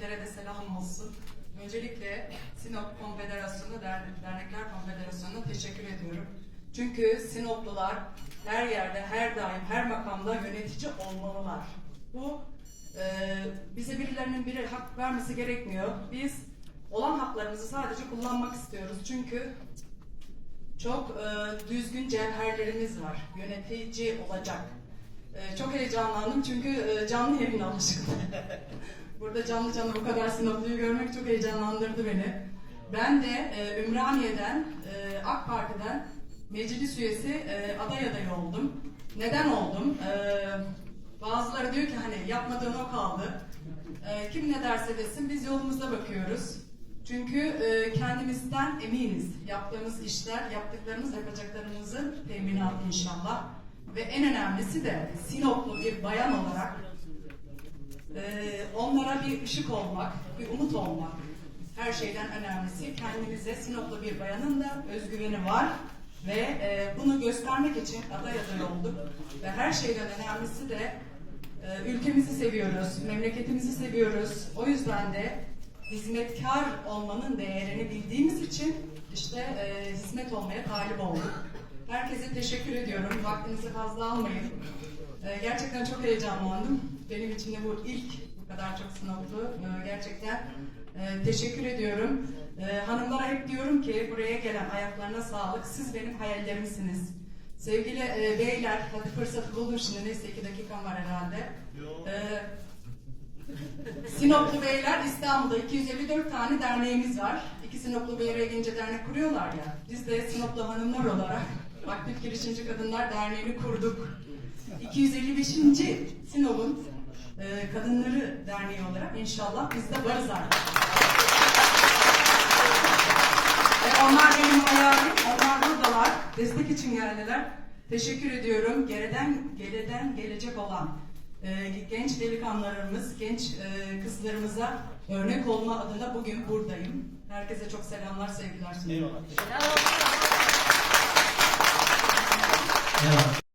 derneklere de selam olsun. Öncelikle Sinop Konfederasyonu, Derne- Dernekler Konfederasyonu'na teşekkür ediyorum. Çünkü Sinoplular her yerde, her daim, her makamda yönetici olmalılar. Bu e, bize birilerinin biri hak vermesi gerekmiyor. Biz olan haklarımızı sadece kullanmak istiyoruz. Çünkü çok e, düzgün cevherlerimiz var. Yönetici olacak. E, çok heyecanlandım çünkü e, canlı yayın alışkın. Burada canlı canlı bu kadar Sinoplu'yu görmek çok heyecanlandırdı beni. Ben de e, Ümraniye'den, e, AK Parti'den meclis üyesi e, aday adayı oldum. Neden oldum? E, bazıları diyor ki hani yapmadığın o kaldı. E, kim ne derse desin biz yolumuza bakıyoruz. Çünkü e, kendimizden eminiz. Yaptığımız işler, yaptıklarımız, yapacaklarımızın teminatı inşallah. Ve en önemlisi de Sinoplu bir bayan olarak onlara bir ışık olmak, bir umut olmak. Her şeyden önemlisi kendimize Sinoplu bir bayanın da özgüveni var ve e, bunu göstermek için aday aday olduk. Ve her şeyden önemlisi de e, ülkemizi seviyoruz, memleketimizi seviyoruz. O yüzden de hizmetkar olmanın değerini bildiğimiz için işte e, hizmet olmaya talip olduk. Herkese teşekkür ediyorum. Vaktinizi fazla almayın. E, gerçekten çok heyecanlandım. Benim için de bu ilk kadar çok sınavdı. E, gerçekten e, teşekkür ediyorum. E, hanımlara hep diyorum ki buraya gelen ayaklarına sağlık. Siz benim hayallerimsiniz. Sevgili e, beyler, hadi fırsatı buldum şimdi. Neyse iki dakikam var herhalde. E, Sinoplu Beyler İstanbul'da 254 tane derneğimiz var. İki Sinoplu Beyler Genci Dernek kuruyorlar ya. Biz de Sinoplu Hanımlar olarak Aktif Girişimci Kadınlar Derneği'ni kurduk. 255. Sinop'un e, Kadınları Derneği olarak inşallah biz de varız artık. Ve onlar benim hayalim, onlar buradalar. Destek için geldiler. Teşekkür ediyorum. Geriden, geriden gelecek olan e, genç delikanlılarımız, genç e, kızlarımıza örnek olma adına bugün buradayım. Herkese çok selamlar, sevgiler sunuyorum. Eyvallah.